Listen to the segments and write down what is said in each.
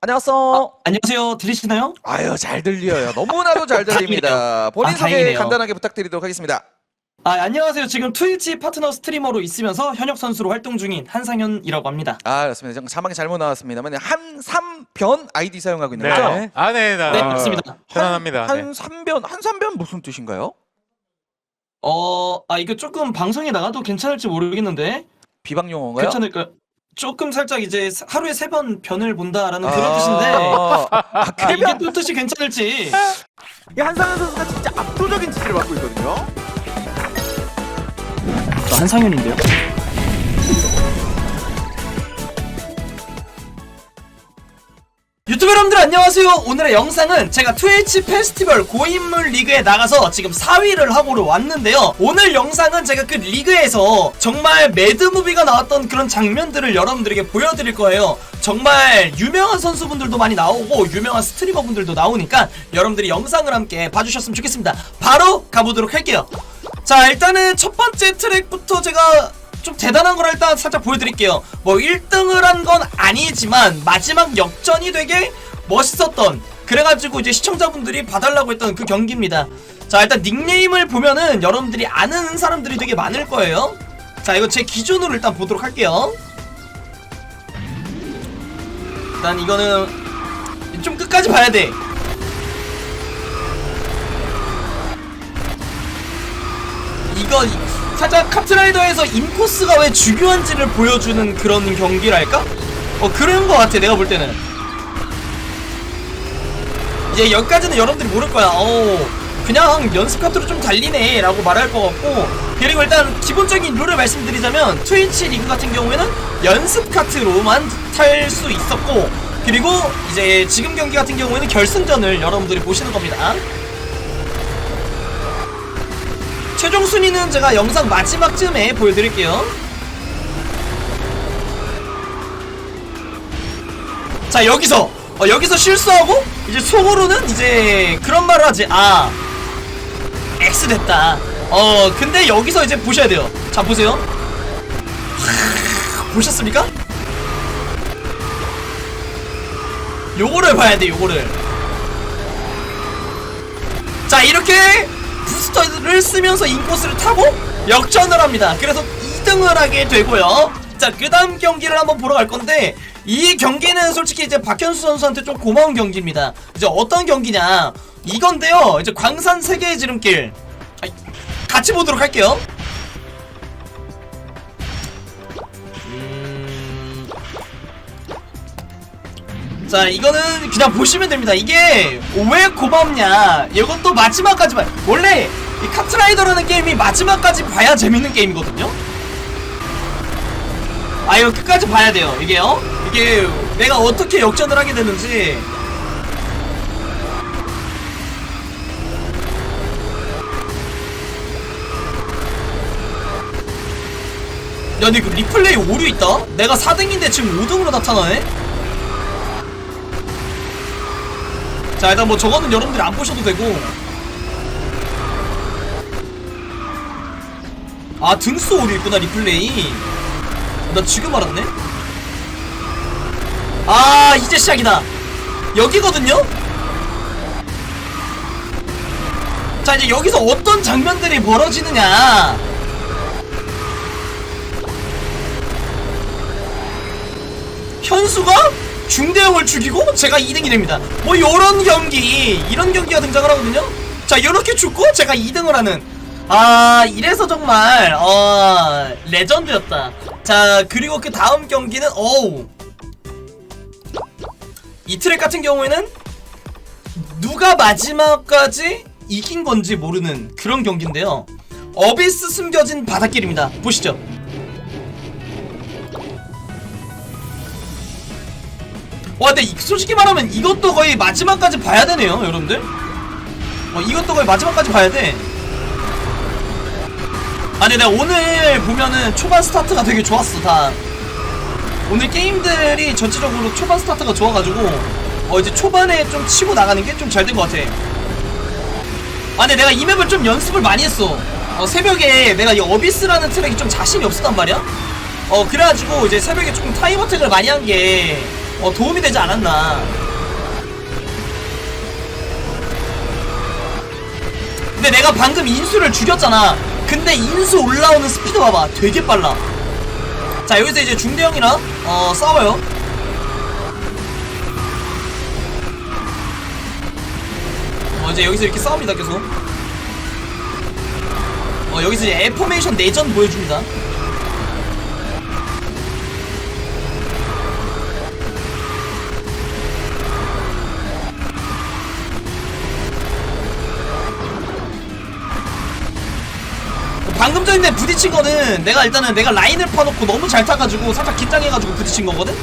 안녕하세요. 안녕하세요. 들리시나요? 아유 잘 들려요. 너무나도 잘 들립니다. 본인 아, 소개 다행이네요. 간단하게 부탁드리도록 하겠습니다. 아, 안녕하세요. 지금 트위치 파트너 스트리머로 있으면서 현역 선수로 활동 중인 한상현이라고 합니다. 아 그렇습니다. 지금 자막이 잘못 나왔습니다만 한삼변 아이디 사용하고 있는 네. 거죠? 아, 네, 네. 네, 아, 맞습니다. 편안합니다. 네. 한삼변 한삼변 무슨 뜻인가요? 어, 아, 이거 조금 방송에 나가도 괜찮을지 모르겠는데. 비방 용어인가요? 괜찮을까요? 조금 살짝 이제 사- 하루에 세 번 변을 본다라는 그런 아, 뜻인데. 아, 아, 이게 쾌변. 또 뜻이 괜찮을지. 이 한상현 선수가 진짜 압도적인 지지를 받고 있거든요. 저 한상현인데요. 안녕하세요. 오늘의 영상은 제가 트위치 페스티벌 고인물 리그에 나가서 지금 4위를 하고 왔는데요. 오늘 영상은 제가 그 리그에서 정말 매드무비가 나왔던 그런 장면들을 여러분들에게 보여드릴 거예요. 정말 유명한 선수분들도 많이 나오고 유명한 스트리머분들도 나오니까 여러분들이 영상을 함께 봐주셨으면 좋겠습니다. 바로 가보도록 할게요. 자 일단은 첫 번째 트랙부터 제가 좀 대단한 걸 일단 살짝 보여드릴게요 뭐 1등을 한 건 아니지만 마지막 역전이 되게 멋있었던 그래가지고 이제 시청자분들이 봐달라고 했던 그 경기입니다. 자 일단 닉네임을 보면은 여러분들이 아는 사람들이 되게 많을 거예요. 자 이거 제 기준으로 일단 보도록 할게요. 일단 이거는 좀 끝까지 봐야 돼. 이거 살짝 카트라이더에서 인코스가 왜 중요한지를 보여주는 그런 경기랄까? 어 그런 거 같아 내가 볼 때는 이제 여기까지는 여러분들이 모를 거야 어 그냥 연습 카트로 좀 달리네 라고 말할 것 같고 그리고 일단 기본적인 룰을 말씀드리자면 트위치 리그 같은 경우에는 연습 카트로만 탈 수 있었고 그리고 이제 지금 경기 같은 경우에는 결승전을 여러분들이 보시는 겁니다 최종 순위는 제가 영상 마지막쯤에 보여드릴게요. 자 여기서 어, 여기서 실수하고 이제 속으로는 이제 그런 말을 하지. 아 X 됐다. 어 근데 여기서 이제 보셔야 돼요. 자 보세요. 보셨습니까? 요거를 봐야 돼. 요거를. 자 이렇게 부스터를 쓰면서 인코스를 타고 역전을 합니다. 그래서 2등을 하게 되고요. 자, 그 다음 경기를 한번 보러 갈 건데, 이 경기는 솔직히 이제 박현수 선수한테 좀 고마운 경기입니다. 이제 어떤 경기냐. 이건데요. 이제 광산 세계의 지름길. 같이 보도록 할게요. 음... 자 이거는 그냥 보시면 됩니다 이게 왜 고맙냐 이것도 마지막까지 봐 원래 이 카트라이더라는 게임이 마지막까지 봐야 재밌는 게임이거든요 아 이거 끝까지 봐야 돼요. 이게요? 이게 내가 어떻게 역전을 하게 되는지. 야 근데 그 리플레이 오류 있다? 내가 4등인데 지금 5등으로 나타나네? 자 일단 뭐 저거는 여러분들이 안 보셔도 되고. 아 등수 오류 있구나 리플레이 나 지금 알았네 아 이제 시작이다 여기거든요 자 이제 여기서 어떤 장면들이 벌어지느냐 현수가 중대형을 죽이고 제가 2등이 됩니다. 뭐 요런 경기, 이런 경기가 등장을 하거든요. 자, 요렇게 죽고 제가 2등을 하는. 아, 이래서 정말 어, 레전드였다. 자, 그리고 그 다음 경기는 어우. 이 트랙 같은 경우에는 누가 마지막까지 이긴 건지 모르는 그런 경기인데요. 어비스 숨겨진 바닷길입니다. 보시죠. 와 근데 이- 솔직히 말하면 이것도 거의 마지막까지 봐야 되네요 여러분들 어 이것도 거의 마지막까지 봐야 돼 아니 내가 오늘 보면은 초반 스타트가 되게 좋았어 다 오늘 게임들이 전체적으로 초반 스타트가 좋아가지고 어 이제 초반에 좀 치고 나가는 게 좀 잘 된 것 같아 아 근데 내가 이 맵을 좀 연습을 많이 했어 어 새벽에 내가 이 어비스라는 트랙이 좀 자신이 없었단 말이야 어 그래가지고 이제 새벽에 조금 타임 어택을 많이 한 게 어, 도움이 되지 않았나. 근데 내가 방금 인수를 죽였잖아. 근데 인수 올라오는 스피드 봐봐. 되게 빨라. 자, 여기서 이제 중대형이랑, 어, 싸워요. 어, 이제 여기서 이렇게 싸웁니다, 계속. 어, 여기서 이제 에포메이션 내전 보여줍니다. 방금 전에 부딪힌 거는 내가 일단은 내가 라인을 파놓고 너무 잘 타가지고 살짝 긴장해가지고 부딪힌 거거든?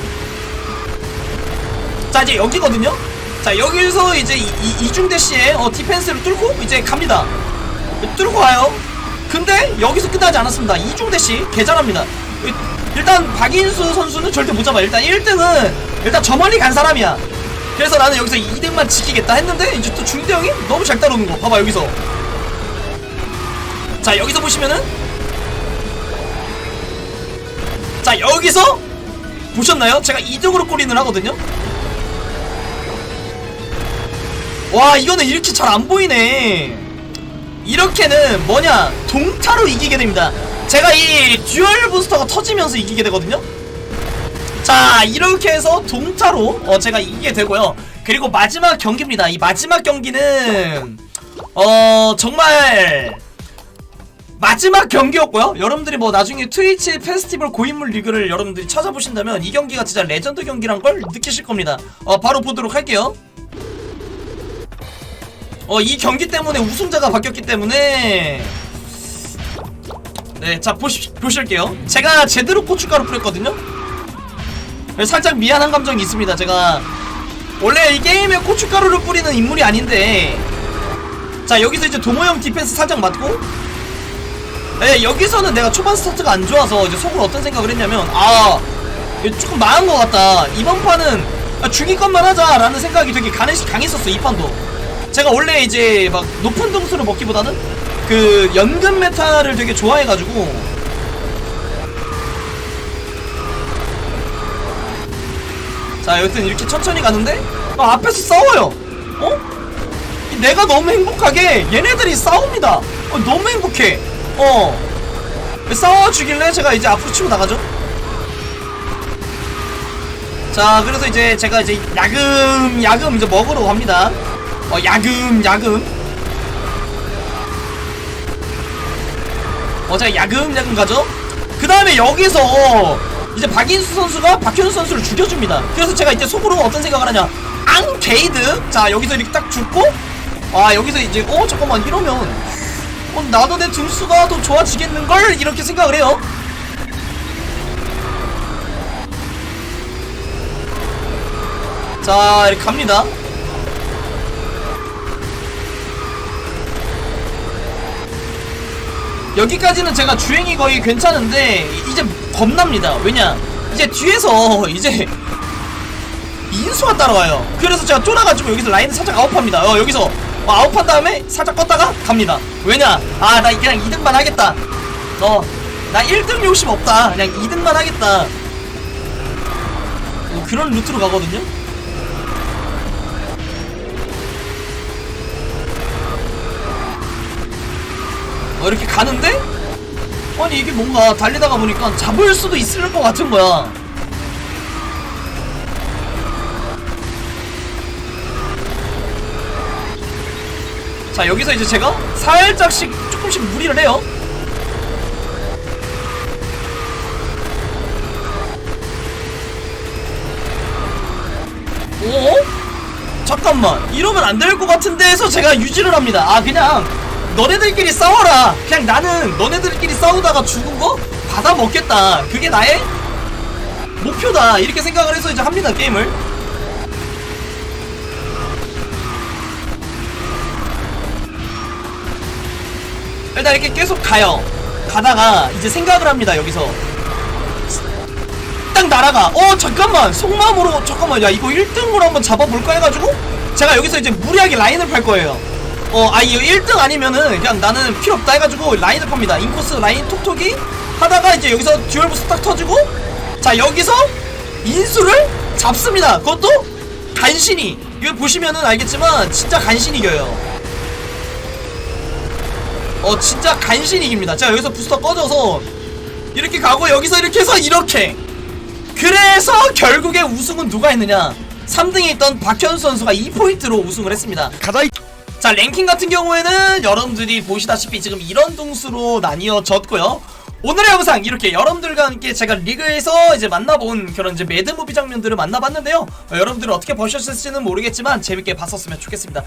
자 이제 여기거든요? 자 여기서 이제 이, 이, 이중대 씨의 어, 디펜스를 뚫고 이제 갑니다. 뚫고 가요. 근데 여기서 끝나지 않았습니다. 이중대 씨 개잘합니다. 일단 박인수 선수는 절대 못 잡아 일단 1등은 일단 저 멀리 간 사람이야. 그래서 나는 여기서 2등만 지키겠다 했는데 이제 또 중대 형이 너무 잘 따라오는 거. 봐봐 여기서 자 여기서 보시면은. 자 여기서 보셨나요? 제가 이쪽으로 꼬리는 하거든요? 와 이거는 이렇게 잘 안 보이네. 이렇게는 뭐냐 동타로 이기게 됩니다. 제가 이 듀얼 부스터가 터지면서 이기게 되거든요? 자 이렇게 해서 동타로 어, 제가 이기게 되고요. 그리고 마지막 경기입니다. 이 마지막 경기는 어 정말 마지막 경기였고요. 여러분들이 뭐 나중에 트위치 페스티벌 고인물 리그를 여러분들이 찾아보신다면 이 경기가 진짜 레전드 경기란 걸 느끼실 겁니다. 어, 바로 보도록 할게요. 어, 이 경기 때문에 우승자가 바뀌었기 때문에 네, 자 보시 보실게요. 제가 제대로 고춧가루 뿌렸거든요. 네, 살짝 미안한 감정이 있습니다. 제가 원래 이 게임에 고춧가루를 뿌리는 인물이 아닌데 자 여기서 이제 도모형 디펜스 살짝 맞고 네, 여기서는 내가 초반 스타트가 안 좋아서 이제 속으로 어떤 생각을 했냐면 아 조금 나은 것 같다. 이번 판은 아, 죽일 것만 하자라는 생각이 되게 강했, 강했었어 이 판도. 제가 원래 이제 막 높은 등수를 먹기보다는 그 연금 메타를 되게 좋아해가지고. 자 여튼 이렇게 천천히 가는데 아, 앞에서 싸워요. 어? 내가 너무 행복하게 얘네들이 싸웁니다. 어, 너무 행복해 어. 싸워 주길래 제가 이제 앞으로 치고 나가죠? 자 그래서 이제 제가 이제 야금 야금 이제 먹으러 갑니다. 어 야금 야금. 어 제가 야금 야금 가죠? 그 다음에 여기서 이제 박인수 선수가 박현수 선수를 죽여줍니다. 그래서 제가 이제 속으로 어떤 생각을 하냐. 앙 게이드. 자 여기서 이렇게 딱 죽고 아 여기서 이제 어 잠깐만 이러면 어, 나도 내 등수가 더 좋아지겠는걸? 이렇게 생각을 해요. 자, 이렇게 갑니다. 여기까지는 제가 주행이 거의 괜찮은데 이제 겁납니다. 왜냐? 이제 뒤에서 이제 인수가 따라와요. 그래서 제가 쫄아가지고 여기서 라인을 살짝 아웃합니다. 어, 여기서 어, 아웃한 다음에 살짝 껐다가 갑니다. 왜냐? 아, 나 그냥 2등만 하겠다. 어, 나 1등 욕심 없다. 그냥 2등만 하겠다. 어, 그런 루트로 가거든요. 어, 이렇게 가는데? 아니, 이게 뭔가 달리다가 보니까 잡을 수도 있을 것 같은 거야. 자 여기서 이제 제가 살짝씩 조금씩 무리를 해요. 오? 잠깐만. 이러면 안 될 것 같은데 해서 제가 유지를 합니다. 아 그냥 너네들끼리 싸워라. 그냥 나는 너네들끼리 싸우다가 죽은 거 받아 먹겠다. 그게 나의 목표다. 이렇게 생각을 해서 이제 합니다 게임을 일단 이렇게 계속 가요. 가다가 이제 생각을 합니다. 여기서 딱 날아가. 어 잠깐만 속마음으로 잠깐만 야 이거 1등으로 한번 잡아볼까 해가지고 제가 여기서 이제 무리하게 라인을 팔 거예요. 어 아 이거 1등 아니면은 그냥 나는 필요 없다 해가지고 라인을 팝니다. 인코스 라인 톡톡이 하다가 이제 여기서 듀얼 부스 딱 터지고 자 여기서 인수를 잡습니다. 그것도 간신히. 이거 보시면은 알겠지만 진짜 간신히 이겨요. 어 진짜 간신히 이깁니다. 자 여기서 부스터 꺼져서 이렇게 가고 여기서 이렇게 해서 이렇게. 그래서 결국에 우승은 누가 했느냐? 3등에 있던 박현수 선수가 2포인트로 우승을 했습니다. 가자 이자 랭킹 같은 경우에는 여러분들이 보시다시피 지금 이런 동수로 나뉘어졌고요 오늘의 영상 이렇게 여러분들과 함께 제가 리그에서 이제 만나본 그런 이제 매드무비 장면들을 만나봤는데요 어, 여러분들은 어떻게 보셨을지는 모르겠지만 재밌게 봤었으면 좋겠습니다